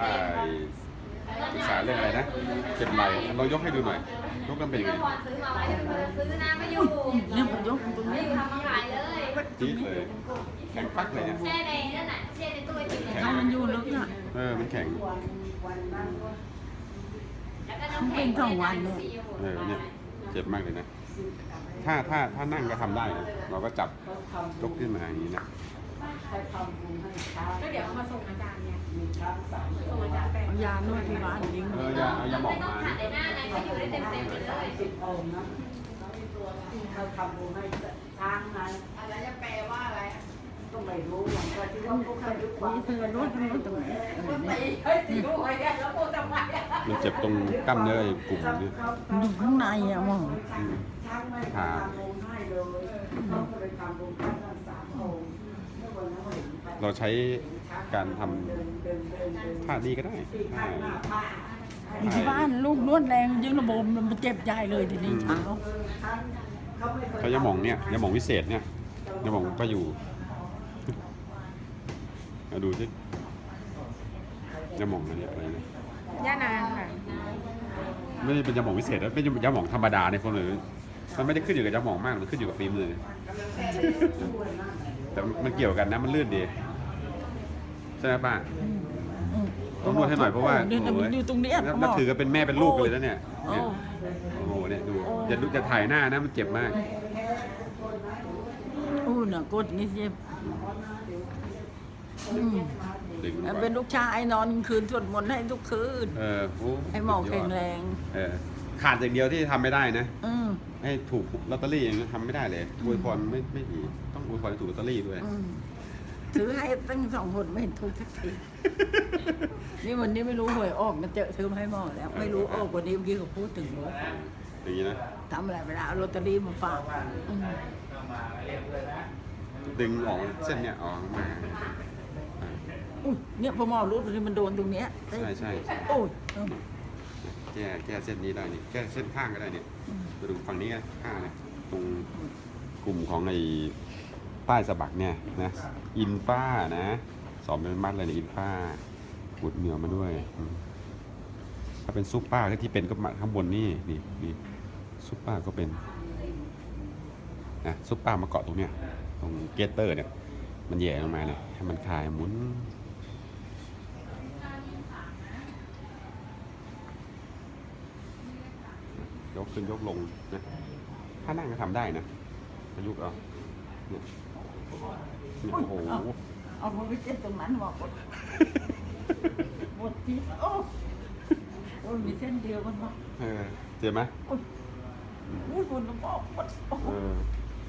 ป้าศึกษาเรื่องอะไรนะเจ็บไหล่ลองยกให้ดูหน่อยยกกันเป็นยังไงก่อนซื้อมาไว้เดี๋ยวซื้อนะไม่อยู่เนี่ยมันยกตรงไม่นี้อยู่ทำมาขายเลยจี๊ดเลยแข็งปักเลยเนี่ยแช่ในนั่นน่ะแช่ในตู้ไอติมเนี่ยถ้ามันอยู่ลึกอะเออมันแข็งแล้วก็น้ำแข็งเป็นสองวันเนี่ยเออเนี่ยเจ็บมากเลยนะถ้าถ้าถ้านั่งก็ทำได้นะเราก็จับยกขึ้นมาอย่างนี้นะ ก็เดี๋ยวเอามาส่งอาจารย์เนี่ยส่งอาจารย์แปลงเอายานวดที่บ้านยิงเอออย่าเอาอย่าหมองไม่ต้องมาขัดในหน้าไงก็อยู่ได้เต็มเต็มๆไปเลยสิบองค์นะเขาทำบุญให้ช้างนั้นแล้วจะแปลว่าอะไรก็ไม่รู้หรอกว่าที่เขาพูดให้ทุกวันนี่เธอนวดตรงนู้นตรงนี้เออเนี่ยเฮ้ยสิโอ้ยแล้วพูดทำไมอะมันเจ็บตรงกล้ามเนื้อไอ้กลุ่มนี้ มันอยู่ข้างในอะหมอช้างไม่ทำบุญให้เลยเขาก็เลยทำบุญให้ทั้งสามองค์เมื่อวันนั้น เห็นไปเราใช้การทำเดินเดินเดินเดินท่านี้ก็ได้ที่ข้างหน้าผ้าอยู่ที่บ้านลูกนวดแรงยิงระบบมันเจ็บใหญ่เลยทีนี้เช้าช้างเขาไม่เคยเขายาหมองเนี่ยยาหมองวิเศษเนี่ยยาหมองก็อยู่มาดูสิยาหมองอันนี้อะไรนะย่านางค่ะไม่ได้เป็นยาหมองวิเศษนะเป็นยาหมองธรรมดาในคนอื่นมันไม่ได้ขึ้นอยู่กับยาหมองมากมันขึ้นอยู่กับฝีมือ แต่มันเกี่ยวกันนะมันลื่นดีใช่ไหมป้าต้องนวดให้หน่อยเพราะว่าเนี่ยมันอยู่ตรงเนี้ยนับหมนับอถือกันเป็นแม่เป็นลูกกันเลยนะเนี่ยโอ้เนี่ย โอ้โหเนี่ยดูจะดูจะถ่ายหน้านะมันเจ็บมาก อู้น่ะกดนี่เจ็บอืมดึงเป็นลูกชายนอนคืนสวดมนต์ให้ทุกคืน เออโอ้ให้หมอแข็งแรง เออ ขาดอย่างเดียวที่ทำไม่ได้นะ อืม ให้ถูกลอตเตอรี่อย่างนี้ทำไม่ได้เลยอวยพรไม่ไม่ดีต้องอวยพรให้ถูกลอตเตอรี่ด้วย อืมถือให้ตั้งสองคนไม่เห็นถูกสักทีนี่วันนี้ไม่รู้หวยออกมันเจอซื้อมาให้หมอแล้ว ไม่รู้ออกวันนี้เมื่อกี้เขาพูดถึงรู้อย่างนี้นะทำอะไรไม่ได้เอาลอตเตอรี่มาฝากอืมดึงออกเส้นเนี่ยออกมาอุ้ยเนี่ยพอหมอรู้ตรงนี้มันโดนตรงเนี้ยใช่ใช่โอ้ยเออ แก้แก้เส้นนี้ได้นี่แก้เส้นข้างก็ได้เนี่ยมาดูฝั่งนี้กันข้างเนี่ยตรงกลุ่มของไอ้ใต้สะบักเนี่ยนะอินฟ้านะสอบเป็นมัดเลยเนี่ยอินฟ้าหุดเหนียวมาด้วยอืมถ้าเป็นซุปป้าที่เป็นก็มาข้างบนนี่นี่นี่ซุปป้าก็เป็นนะซุปป้ามาเกาะตรงเนี้ยตรงเกตเตอร์เนี่ยมันแหย่ลงมาเนี่ยให้มันคลายหมุน ยกขึ้นยกลงนะถ้านั่งก็ทำได้นะประยุกต์เอาเนี่ยเนี่ยโอ้โหเอาเอามาไปเจ็บตรงนั้นหมอกดหมดทีโอ้โอ้ยมีเส้นเดียวกันเนาะเออเจ็บไหมโอ้ยอุ้ยคุณต้องบอกหมดโอ้โหเออ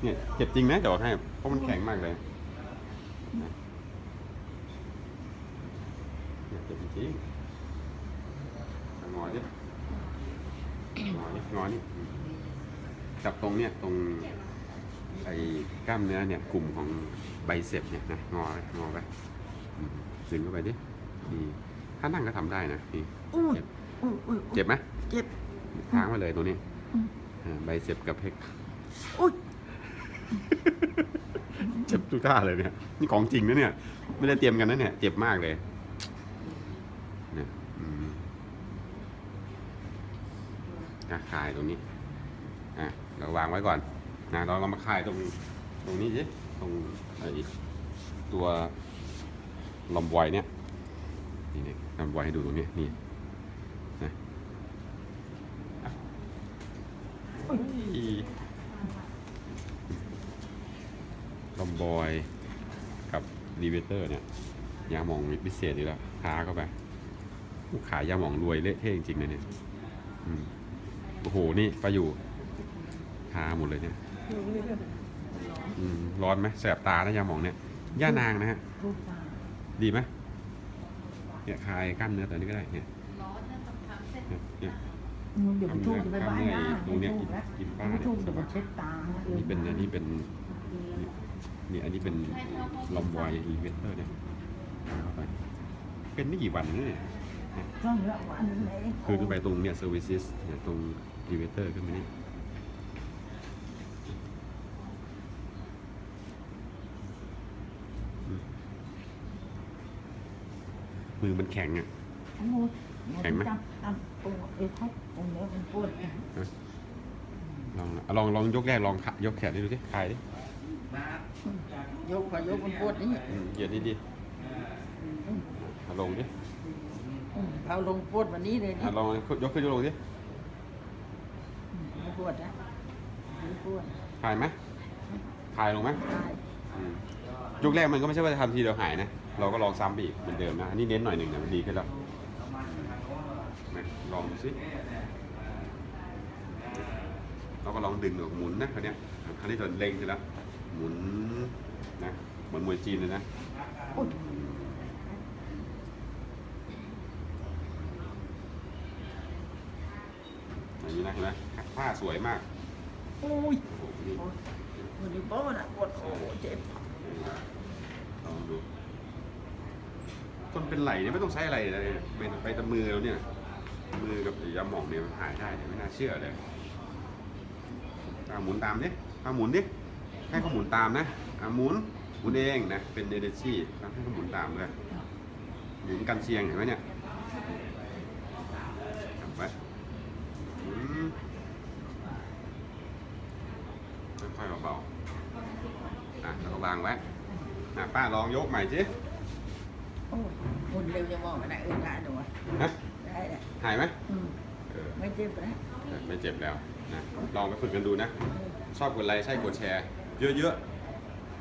เนี่ยเจ็บจริงนะจะบอกให้เพราะมันแข็งมากเลยนะเนี่ยเจ็บจริงๆงอดิง อดิงอนี่จับตรงเนี่ยตรงไอ้กล้ามเนื้อเนี่ยกลุ่มของไบเซปเนี่ยนะงอไปงอไปอืมดึงเข้าไปดินี่ถ้านั่งก็ทำได้นะนี่อุ้ยเจ็บอุ้ยอุ้ยเจ็บไหมเจ็บค้างมาเลยตัวนี้อืมอ่าไบเซปกับเพกอุ้ยเจ็บทุกท่าเลยเนี่ย นี่ของจริงนะเนี่ย ไม่ได้เตรียมกันนะเนี่ย เจ็บมากเลยเนี่ย อืมอะคายตรงนี้อะเราวางไว้ก่อนนะเราเรามาคายตรงตรงนี้สิตรงไอ้ตัวลอมบอยเนี่ยนี่นี่ลอมบอยให้ดูตรงนี้นี่นะลอมบอยกับรีเวเตอร์เนี่ยยาหมองพิเศษอยู่แล้วค้าเข้าไปขายยาหมองรวยเละเทะจริงๆเลยเนี่ยอืม โอ้โห นี่ไปอยู่ทาหมดเลยเนี่ยอืมร้อนไหมแสบตานะยาหมองเนี่ยย่านางนะฮะรูปตาดีไหมเนี่ยคลายกล้ามเนื้อตัวนี้ก็ได้เนี่ยร้อนนะต้องทำเส้นเนี่ยเนี่ยอืมเดี๋ยวมันถูกจะไปบ้านหน้าตรงเนี้ยกินกินป้าไม่เนี่ยถูกสเดี๋ยวบามัยนเช็ดตานี่เป็นอันนี้เป็นนี่นี่อันนี้เป็นลอมบอยอีเวนเตอร์เนี่ยเอาไปเป็นไม่กี่วันนะ เนี่ยต้องละวันไหนคือขึ้นไปตรงเนี่ยเซอร์วิสเนี่ยตรงอีเวนเตอร์ขึ้นไปนี่อืมมือมันแข็งอะโอ้ยแข็งไหมจำจำโอ้เอ้ยครับตรงเนี้ยมันปวดลองลองลองยกแรกลองขะยกแขนให้ดูสิคลายดิยกพอยกมันปวดนี่อืมเหยียดดีๆเอาลงดิอืม เอาลงปวดวันนี้เลยอะนี่ลองยกขึ้นยกลงดิอืมไม่ปวดนะไม่ปวดคลายไหมคลายลงไหมได้อืมยกแรกมันก็ไม่ใช่ว่าจะทำทีเดียวหายนะ เราก็ลองซ้ำไปอีกเหมือนเดิมนะ อันนี้เน้นหน่อยหนึ่งนะมันดีขึ้นแล้วไหนลองดูสิเราก็ลองดึงออกหมุนนะคราวเนี้ยคราวนี้เราเล็งเสร็จแล้วหมุนนะเหมือนมวยจีนเลยนะ โอ้ย อย่าง นี้นะเห็นไหมผ้าสวยมาก โอ้ยโอ้โหนี่โอ้ยมันดีป้อนะปวดโอ้เจ็บลองดูคนเป็นไหลเนี่ยไม่ต้องใช้อะไรเลยเป็นไปแตะมือเราเนี่ย มือกับไอ้ยาหมองเนี่ยมันหายได้เนี่ยไม่น่าเชื่อเลยอาหมุนตามดิอาหมุนดิให้เขาหมุนตามนะอาหมุนหมุนเองนะ เป็นเอเดชี่ให้เขาหมุนตามเลยหมุนกันเชียงเห็นไหมเนี่ยจับไว้หมุน ค่อยๆเบาๆอะแล้วก็วางไว้อะป้าลองยกใหม่สิโอ้ยหุ่นเร็วจะมองกันนะเออได้หนูอะฮะได้แหละหายไหมอืมเออไม่เจ็บนะไม่เจ็บแล้วนะลองไปฝึกกันดูนะ ชอบกดไลค์ใช่กดแชร์ เยอะๆ